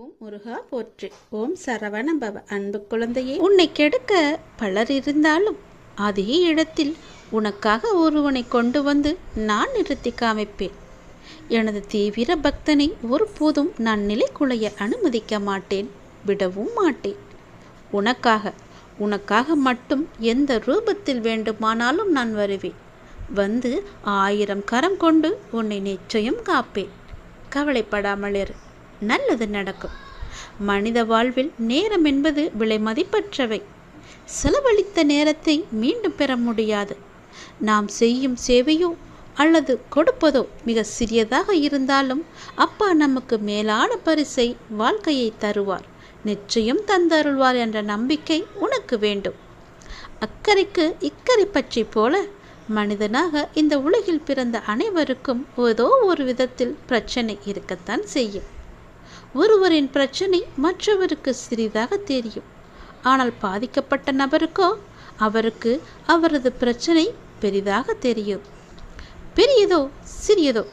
ஓம் முருகா போற்று. ஓம் சரவண பவ அன்பு குழந்தையே உன்னை கெடுக்க பலர் இருந்தாலும் அதே இடத்தில் உனக்காக ஒருவனை கொண்டு வந்து நான் நிறுத்தி காமிப்பேன். எனது தீவிர பக்தனை ஒருபோதும் நான் நிலைக்குலைய அனுமதிக்க மாட்டேன் விடவும் மாட்டேன். உனக்காக உனக்காக மட்டும் எந்த ரூபத்தில் வேண்டுமானாலும் நான் வருவேன். வந்து ஆயிரம் கரம் கொண்டு உன்னை நிச்சயம் காப்பேன். கவலைப்படாமல் இரு நல்லது நடக்கும். மனித வாழ்வில் நேரம் என்பது விலை மதிப்பற்றவை. செலவழித்த நேரத்தை மீண்டும் பெற முடியாது. நாம் செய்யும் சேவையோ அல்லது கொடுப்பதோ மிக சிறியதாக இருந்தாலும் அப்பா நமக்கு மேலான பரிசை வாழ்க்கையை தருவார். நிச்சயம் தந்தருள்வார் என்ற நம்பிக்கை உனக்கு வேண்டும். அக்கறைக்கு இக்கரை பற்றி போல மனிதனாக இந்த உலகில் பிறந்த அனைவருக்கும் ஏதோ ஒரு விதத்தில் பிரச்சனை இருக்கத்தான் செய்யும். ஒருவரின் பிரச்சனை மற்றவருக்கு சிறிதாக தெரியும். ஆனால் பாதிக்கப்பட்ட நபருக்கோ அவருக்கு அவரது பிரச்சனை பெரிதாக தெரியும். பெரியதோ சிறியதோ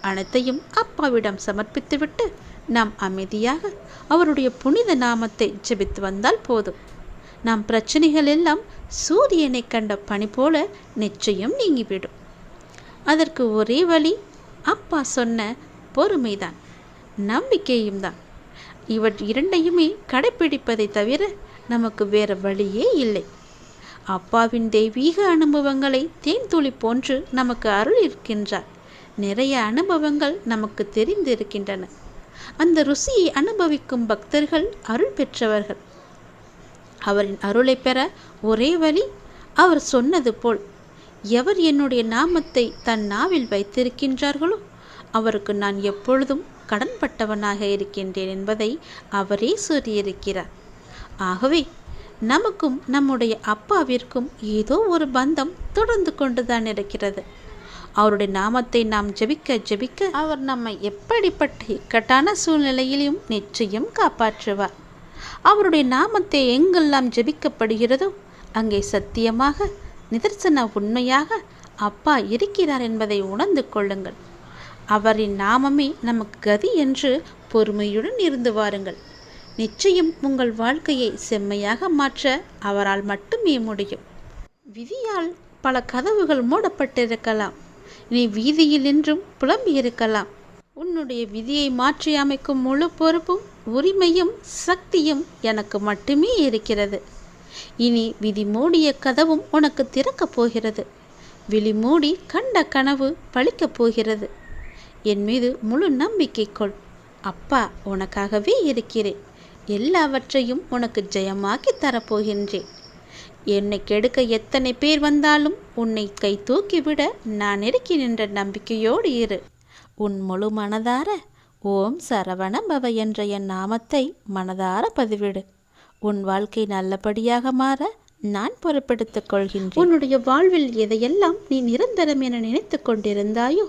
அனைத்தையும் அப்பாவிடம் சமர்ப்பித்துவிட்டு நாம் அமைதியாக அவருடைய புனித நாமத்தை ஜெபித்து வந்தால் போதும். நம் பிரச்சனைகள் எல்லாம் சூரியனை கண்ட பனி போல நிச்சயம் நீங்கிவிடும். அதற்கு ஒரே வழி அப்பா சொன்ன பொறுமைதான். நம்பிக்கையும் தான். இவற் இரண்டையுமே கடைப்பிடிப்பதை தவிர நமக்கு வேறு வழியே இல்லை. அப்பாவின் தெய்வீக அனுபவங்களை தேன்துளி போன்று நமக்கு அருள் இருக்கின்றார் நிறைய அனுபவங்கள் நமக்கு தெரிந்திருக்கின்றன. அந்த ருசியை அனுபவிக்கும் பக்தர்கள் அருள் பெற்றவர்கள். அவரின் அருளை பெற ஒரே வழி அவர் சொன்னது போல் எவர் என்னுடைய நாமத்தை தன் நாவில் வைத்திருக்கின்றார்களோ அவருக்கு நான் எப்பொழுதும் கடன்பட்டவனாக இருக்கின்றேன் என்பதை அவரே சொல்லியிருக்கிறார். ஆகவே நமக்கும் நம்முடைய அப்பாவிற்கும் ஏதோ ஒரு பந்தம் தொடர்ந்து கொண்டுதான் இருக்கிறது. அவருடைய நாமத்தை நாம் ஜெபிக்க ஜெபிக்க அவர் நம்மை எப்படிப்பட்ட இக்கட்டான சூழ்நிலையிலும் நிச்சயம் காப்பாற்றுவார். அவருடைய நாமத்தை எங்கெல்லாம் ஜெபிக்கப்படுகிறதோ அங்கே சத்தியமாக நிதர்சன உண்மையாக அப்பா இருக்கிறார் என்பதை உணர்ந்து கொள்ளுங்கள். அவரின் நாமமே நமக்கு கதி என்று பொறுமையுடன் இருந்து வாருங்கள். நிச்சயம் உங்கள் வாழ்க்கையை செம்மையாக மாற்ற அவரால் மட்டுமே முடியும். விதியால் பல கதவுகள் மூடப்பட்டிருக்கலாம். நீ வீதியில் நின்றும் புலம்பி இருக்கலாம். உன்னுடைய விதியை மாற்றி அமைக்கும் முழு பொறுப்பும் உரிமையும் சக்தியும் எனக்கு மட்டுமே இருக்கிறது. இனி விதி மூடிய கதவும் உனக்கு திறக்கப் போகிறது. விழி மூடி கண்ட கனவு பழிக்கப் போகிறது. என் மீது முழு நம்பிக்கை கொள். அப்பா உனக்காகவே இருக்கிறேன். எல்லாவற்றையும் உனக்கு ஜெயமாக்கி தரப்போகின்றேன். என்னை கெடுக்க எத்தனை பேர் வந்தாலும் உன்னை கை தூக்கிவிட நான் இருக்கின்ற நம்பிக்கையோடு இரு. உன் முழு மனதார ஓம் சரவண பவ என்ற என் நாமத்தை மனதார பதிவிடு. உன் வாழ்க்கை நல்லபடியாக மாற நான் பொறுப்பெடுத்துக் கொள்கின்றேன். உன்னுடைய வாழ்வில் எதையெல்லாம் நீ நிரந்தரம் என நினைத்து கொண்டிருந்தாயோ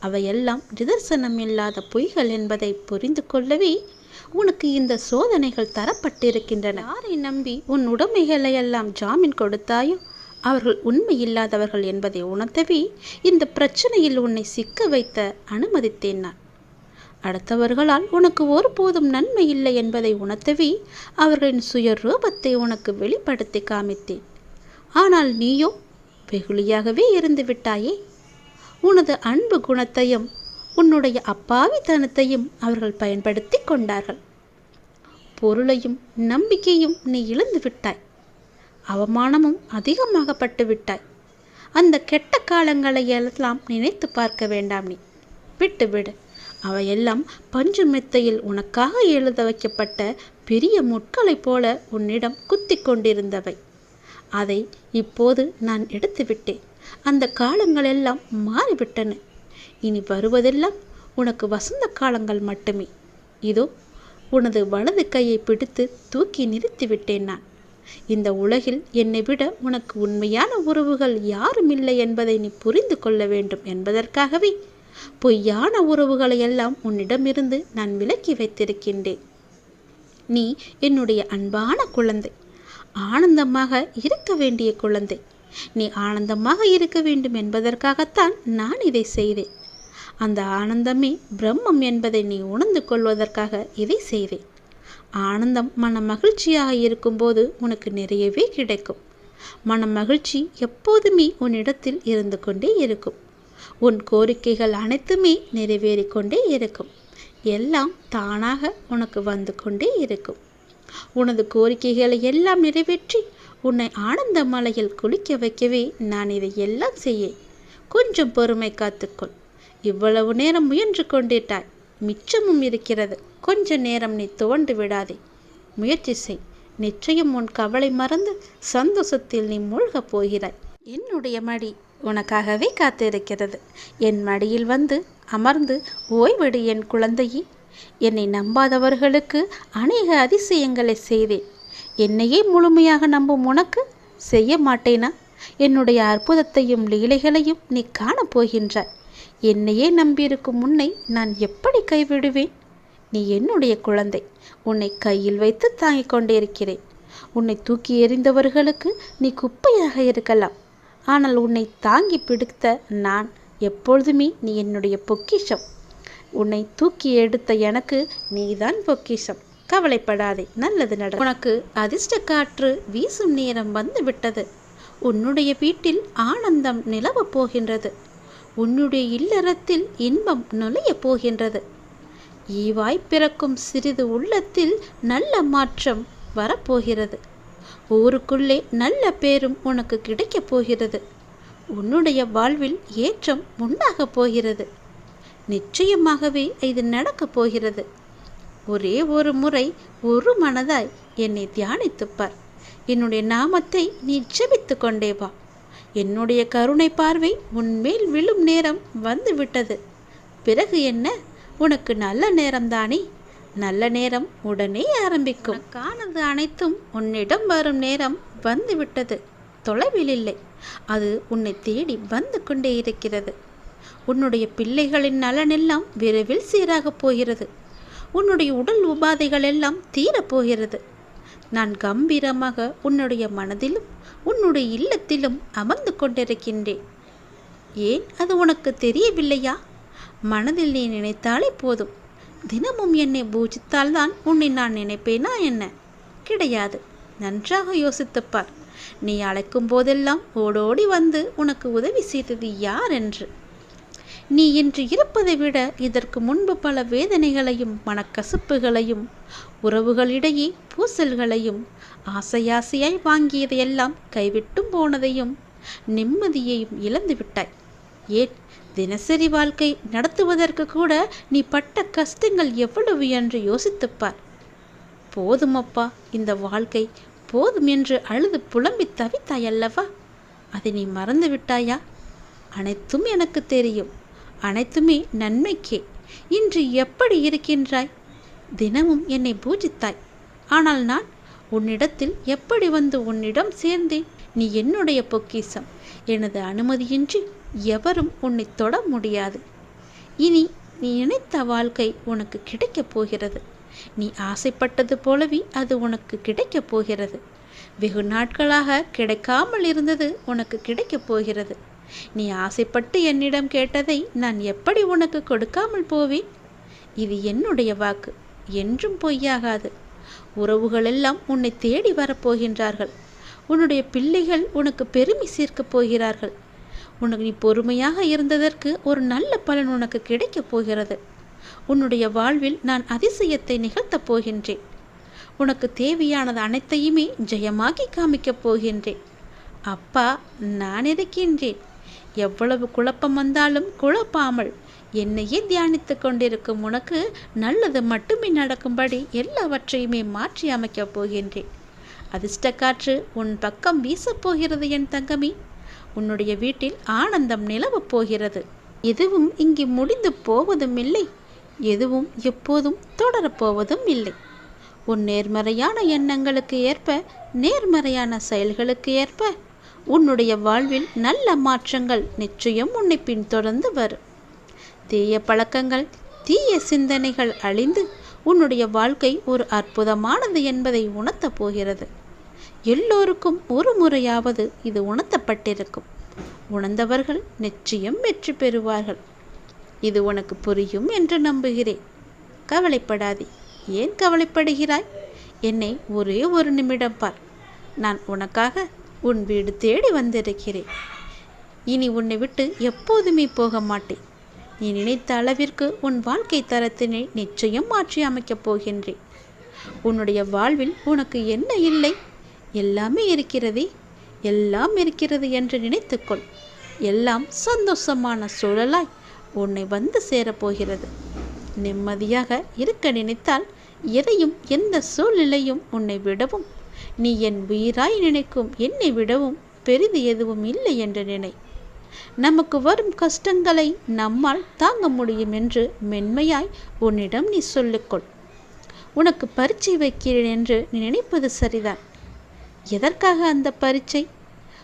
அவையெல்லாம் நிதர்சனம் இல்லாத பொய்கள் என்பதை புரிந்து கொள்ளவே உனக்கு இந்த சோதனைகள் தரப்பட்டிருக்கின்றன. யாரை நம்பி உன் உடைமைகளை எல்லாம் ஜாமீன் கொடுத்தாயோ? அவர்கள் உண்மை இல்லாதவர்கள் என்பதை உணர்த்தவே இந்த பிரச்சனையில் உன்னை சிக்க வைத்த அனுமதித்தேன் நான். அடுத்தவர்களால் உனக்கு ஒருபோதும் நன்மை இல்லை என்பதை உணர்த்தவே அவர்களின் சுய ரூபத்தை உனக்கு வெளிப்படுத்தி காமித்தேன். ஆனால் நீயோ? வெகுளியாகவே இருந்து விட்டாயே? உனது அன்பு குணத்தையும் உன்னுடைய அப்பாவித்தனத்தையும் அவர்கள் பயன்படுத்தி கொண்டார்கள். பொருளையும் நம்பிக்கையும் நீ இழந்து விட்டாய். அவமானமும் அதிகமாகப்பட்டு விட்டாய். அந்த கெட்ட காலங்களை எல்லாம் நினைத்து பார்க்க வேண்டாம் நீ. விட்டு விடு அவையெல்லாம் பஞ்சு மெத்தையில் உனக்காக எழுத வைக்கப்பட்ட பெரிய முட்களைப் போல உன்னிடம் குத்தி கொண்டிருந்தவை. அதை இப்போது நான் எடுத்துவிட்டேன். அந்த காலங்கள் எல்லாம் மாறிவிட்டன. இனி வருவதெல்லாம் உனக்கு வசந்த காலங்கள் மட்டுமே. இதோ உனது வலது கையை பிடித்து தூக்கி நிறுத்திவிட்டேன் நான். இந்த உலகில் என்னை விட உனக்கு உண்மையான உறவுகள் யாரும் இல்லை என்பதை நீ புரிந்து கொள்ள வேண்டும் என்பதற்காகவே பொய்யான உறவுகளை எல்லாம் உன்னிடமிருந்து நான் விலக்கி வைத்திருக்கின்றேன். நீ என்னுடைய அன்பான குழந்தை. ஆனந்தமாக இருக்க வேண்டிய குழந்தை. நீ ஆனந்தமாக இருக்க வேண்டும் என்பதற்காகத்தான் நான் இதை செய்தேன். அந்த ஆனந்தமே பிரம்மம் என்பதை நீ உணர்ந்து கொள்வதற்காக இதை செய்தேன். ஆனந்தம் மன மகிழ்ச்சியாக இருக்கும்போது உனக்கு நிறையவே கிடைக்கும். மன மகிழ்ச்சி எப்போதுமே உன்னிடத்தில் இருந்து கொண்டே இருக்கும். உன் கோரிக்கைகள் அனைத்துமே நிறைவேறிக்கொண்டே இருக்கும். எல்லாம் தானாக உனக்கு வந்து கொண்டே இருக்கும். உனது கோரிக்கைகளை எல்லாம் நிறைவேற்றி உன்னை ஆனந்த மலையில் குளிக்க வைக்கவே நான் இதை எல்லாம் செய்ய கொஞ்சம் பொறுமை காத்துக்கொள். இவ்வளவு நேரம் முயன்று கொண்டிட்டாய். மிச்சமும் இருக்கிறது. கொஞ்ச நேரம் நீ துவண்டு விடாதே. முயற்சி செய். நிச்சயம் உன் கவலை மறந்து சந்தோஷத்தில் நீ மூழ்கப் போகிறாய். என்னுடைய மடி உனக்காகவே காத்திருக்கிறது. என் மடியில் வந்து அமர்ந்து ஓய்வெடு என் குழந்தையே. என்னை நம்பாதவர்களுக்கு அநேக அதிசயங்களை செய்தேன். என்னையே முழுமையாக நம்பும் உனக்கு செய்ய மாட்டேனா? என்னுடைய அற்புதத்தையும் லீலைகளையும் நீ காணப்போகின்றாய் என்னையே நம்பியிருக்கும் உன்னை நான் எப்படி கைவிடுவேன்? நீ என்னுடைய குழந்தை. உன்னை கையில் வைத்து தாங்கிக் கொண்டிருக்கிறேன். உன்னை தூக்கி எறிந்தவர்களுக்கு நீ குப்பையாக இருக்கலாம். ஆனால் உன்னை தாங்கி பிடித்த நான் எப்பொழுதுமே நீ என்னுடைய பொக்கிஷம். உன்னை தூக்கி எடுத்த எனக்கு நீதான் பொக்கிஷம். கவலைப்படாதே நல்லது நட. உனக்கு அதிர்ஷ்ட காற்று வீசும் நேரம் வந்து விட்டது. உன்னுடைய வீட்டில் ஆனந்தம் நிலவப் போகின்றது. உன்னுடைய இல்லறத்தில் இன்பம் நுழையப் போகின்றது. ஈவாய் பிறக்கும் சிறிது உள்ளத்தில் நல்ல மாற்றம் வரப்போகிறது. ஊருக்குள்ளே நல்ல பேரும் உனக்கு கிடைக்கப் போகிறது. உன்னுடைய வாழ்வில் ஏற்றம் உண்டாகப் போகிறது. நிச்சயமாகவே இது நடக்கப் போகிறது. ஒரே ஒரு முறை ஒரு மனதாய் என்னை தியானித்துப்பார் என்னுடைய நாமத்தை நீ ஜெபித்து கொண்டே வா. என்னுடைய கருணை பார்வை உன்மேல் விழும் நேரம் வந்து விட்டது. பிறகு என்ன? உனக்கு நல்ல நேரம்தானே நல்ல நேரம் உடனே ஆரம்பிக்கும். காணது அனைத்தும் உன்னிடம் வரும் நேரம் வந்து விட்டது. தொலைவில் இல்லை. அது உன்னை தேடி வந்து கொண்டே இருக்கிறது. உன்னுடைய பிள்ளைகளின் நலனெல்லாம் விரைவில் சீராகப் போகிறது. உன்னுடைய உடல் உபாதைகள் எல்லாம் தீரப்போகிறது. நான் கம்பீரமாக உன்னுடைய மனதிலும் உன்னுடைய இல்லத்திலும் அமர்ந்து கொண்டிருக்கின்றேன். ஏன் அது உனக்கு தெரியவில்லையா? மனதில் நீ நினைத்தாலே போதும். தினமும் என்னை பூஜித்தால்தான் உன்னை நான் நினைப்பேனா என்ன? கிடையாது. நன்றாக யோசித்துப்பார். நீ அழைக்கும் போதெல்லாம் ஓடோடி வந்து உனக்கு உதவி செய்தது யார் என்று. நீ இன்று இருப்பதை விட இதற்கு முன்பு பல வேதனைகளையும் மனக்கசுப்புகளையும் உறவுகளிடையே பூசல்களையும் ஆசையாசையாய் வாங்கியதையெல்லாம் கைவிட்டும் போனதையும் நிம்மதியையும் இழந்து விட்டாய். ஏன்? தினசரி வாழ்க்கை நடத்துவதற்கு கூட நீ பட்ட கஷ்டங்கள் எவ்வளவு என்று யோசித்துப்பார். போதுமப்பா இந்த வாழ்க்கை போதும் என்று அழுது புலம்பி தவித்தாயல்லவா? அதை நீ மறந்து விட்டாயா? அனைத்தும் எனக்கு தெரியும். அனைத்துமே நன்மைக்கே. இன்று எப்படி இருக்கின்றாய்? தினமும் என்னை பூஜித்தாய். ஆனால் நான் உன்னிடத்தில் எப்படி வந்து உன்னிடம் சேர்ந்தேன்? நீ என்னுடைய பொக்கிசம் எனது அனுமதியின்றி எவரும் உன்னை தொட முடியாது. இனி நீ நினைத்த வாழ்க்கை உனக்கு கிடைக்கப் போகிறது. நீ ஆசைப்பட்டது போலவே அது உனக்கு கிடைக்கப் போகிறது. வெகு நாட்களாக கிடைக்காமல் இருந்தது உனக்கு கிடைக்கப் போகிறது. நீ ஆசைப்பட்டு என்னிடம் கேட்டதை நான் எப்படி உனக்கு கொடுக்காமல் போவேன்? இது என்னுடைய வாக்கு என்றும் பொய்யாகாது. உறவுகளெல்லாம் உன்னை தேடி வரப்போகின்றார்கள். உன்னுடைய பிள்ளைகள் உனக்கு பெருமை சேர்க்கப் போகிறார்கள். உனக்கு நீ பொறுமையாக இருந்ததற்கு ஒரு நல்ல பலன் உனக்கு கிடைக்கப் போகிறது. உன்னுடைய வாழ்வில் நான் அதிசயத்தை நிகழ்த்தப் போகின்றேன். உனக்கு தேவையானது அனைத்தையுமே ஜெயமாக்கி காமிக்கப் போகின்றேன். அப்பா நான் இருக்கின்றேன் எவ்வளவு குழப்பம் வந்தாலும் குழப்பாமல் என்னையே தியானித்து கொண்டிருக்கும் உனக்கு நல்லது மட்டுமே நடக்கும்படி எல்லாவற்றையுமே மாற்றி அமைக்கப் போகின்றேன். அதிர்ஷ்டக்காற்று உன் பக்கம் வீசப்போகிறது என் தங்கமி. உன்னுடைய வீட்டில் ஆனந்தம் நிலவப் போகிறது. எதுவும் இங்கே முடிந்து போவதும் இல்லை எதுவும் எப்போதும் தொடரப்போவதும் இல்லை உன் நேர்மறையான எண்ணங்களுக்கு ஏற்ப நேர்மறையான செயல்களுக்கு ஏற்ப உன்னுடைய வாழ்வில் நல்ல மாற்றங்கள் நிச்சயம் உன்னை பின்தொடர்ந்து வரும். தீய பழக்கங்கள் தீய சிந்தனைகள் அழிந்து உன்னுடைய வாழ்க்கை ஒரு அற்புதமானது என்பதை உணர்த்தப் போகிறது. எல்லோருக்கும் ஒரு முறையாவது இது உணர்த்தப்பட்டிருக்கும். உணர்ந்தவர்கள் நிச்சயம் வெற்றி பெறுவார்கள். இது உனக்கு புரியும் என்று நம்புகிறேன். கவலைப்படாதே. ஏன் கவலைப்படுகிறாய்? என்னை ஒரே ஒரு நிமிடம் பார். நான் உனக்காக உன் வீடு தேடி வந்திருக்கிறேன். இனி உன்னை விட்டு எப்போதுமே போக மாட்டேன். நீ நினைத்த அளவிற்கு உன் வாழ்க்கை தரத்தினை நிச்சயம் மாற்றி அமைக்கப் போகின்றேன். உன்னுடைய வாழ்வில் உனக்கு என்ன இல்லை? எல்லாமே இருக்கிறதே. எல்லாம் இருக்கிறது என்று நினைத்துக்கொள். எல்லாம் சந்தோஷமான சூழலாய் உன்னை வந்து சேரப்போகிறது. நிம்மதியாக இருக்க நினைத்தால் எதையும் எந்த சூழ்நிலையும் உன்னை விடவும் நீ என் உயிராய் நினைக்கும் என்னை விடவும் பெரிது எதுவும் இல்லை என்று நினை. நமக்கு வரும் கஷ்டங்களை நம்மால் தாங்க முடியும் என்று மென்மையாய் உன்னிடம் நீ சொல்லிக்கொள். உனக்கு பரீட்சை வைக்கிறேன் என்று நீ நினைப்பது சரிதான். எதற்காக அந்த பரீட்சை?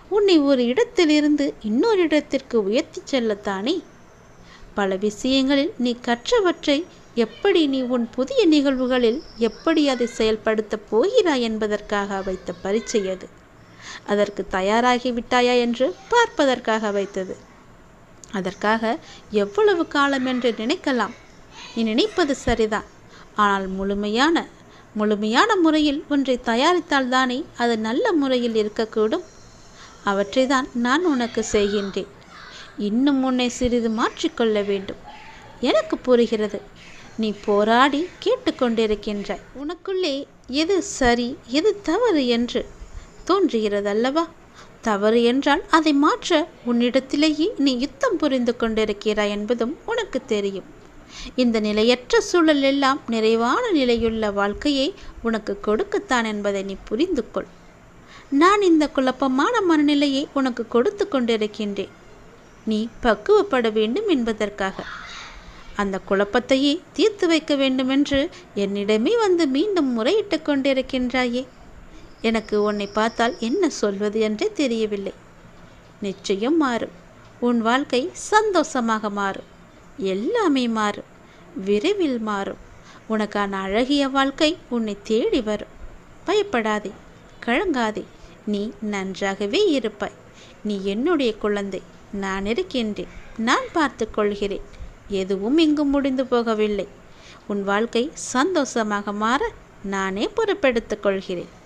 உன்னை ஒரு இடத்திலிருந்து இன்னொரு இடத்திற்கு உயர்த்தி செல்லத்தானே? பல விஷயங்களில் நீ கற்றவற்றை எப்படி நீ உன் புதிய நிகழ்வுகளில் எப்படி அதை செயல்படுத்தப் போகிறாய் என்பதற்காக வைத்த பரீட்சை அது. அதற்கு தயாராகி விட்டாயா என்று பார்ப்பதற்காக வைத்தது. அதற்காக எவ்வளவு காலம் என்று நினைக்கலாம். நீ நினைப்பது சரிதான். ஆனால் முழுமையான முழுமையான முறையில் ஒன்றை தயாரித்தால்தானே அது நல்ல முறையில் இருக்கக்கூடும். அவற்றை தான் நான் உனக்கு செய்கின்றேன். இன்னும் உன்னை சிறிது மாற்றிக்கொள்ள வேண்டும். எனக்கு புரிகிறது. நீ போராடி கேட்டுக்கொண்டிருக்கின்றாய் உனக்குள்ளே எது சரி எது தவறு என்று தோன்றுகிறதல்லவா? தவறு என்றால் அதை மாற்ற உன்னிடத்திலேயே நீ யுத்தம் புரிந்து கொண்டிருக்கிறாய் என்பதும் உனக்கு தெரியும். இந்த நிலையற்ற சூழல் எல்லாம் நிறைவான நிலையுள்ள வாழ்க்கையை உனக்கு கொடுக்கத்தான் என்பதை நீ புரிந்து கொள் நான் இந்த குழப்பமான மனநிலையை உனக்கு கொடுத்து கொண்டிருக்கின்றேன். நீ பக்குவப்பட வேண்டும் என்பதற்காக. அந்த குழப்பத்தையே தீர்த்து வைக்க வேண்டுமென்று என்னிடமே வந்து மீண்டும் முறையிட்டு கொண்டிருக்கின்றாயே. எனக்கு உன்னை பார்த்தால் என்ன சொல்வது என்றே தெரியவில்லை. நிச்சயம் மாறும். உன் வாழ்க்கை சந்தோஷமாக மாறும். எல்லாமே மாறும். விரைவில் மாறும். உனக்கான அழகிய வாழ்க்கை உன்னை தேடி வரும். பயப்படாதே. கழங்காதே நீ நன்றாகவே இருப்பாய். நீ என்னுடைய குழந்தை. நான் இருக்கின்றேன். நான் பார்த்து கொள்கிறேன். எதுவும் இங்கு முடிந்து போகவில்லை. உன் வாழ்க்கை சந்தோஷமாக மாற நானே பொறுப்பெடுத்துக் கொள்கிறேன்.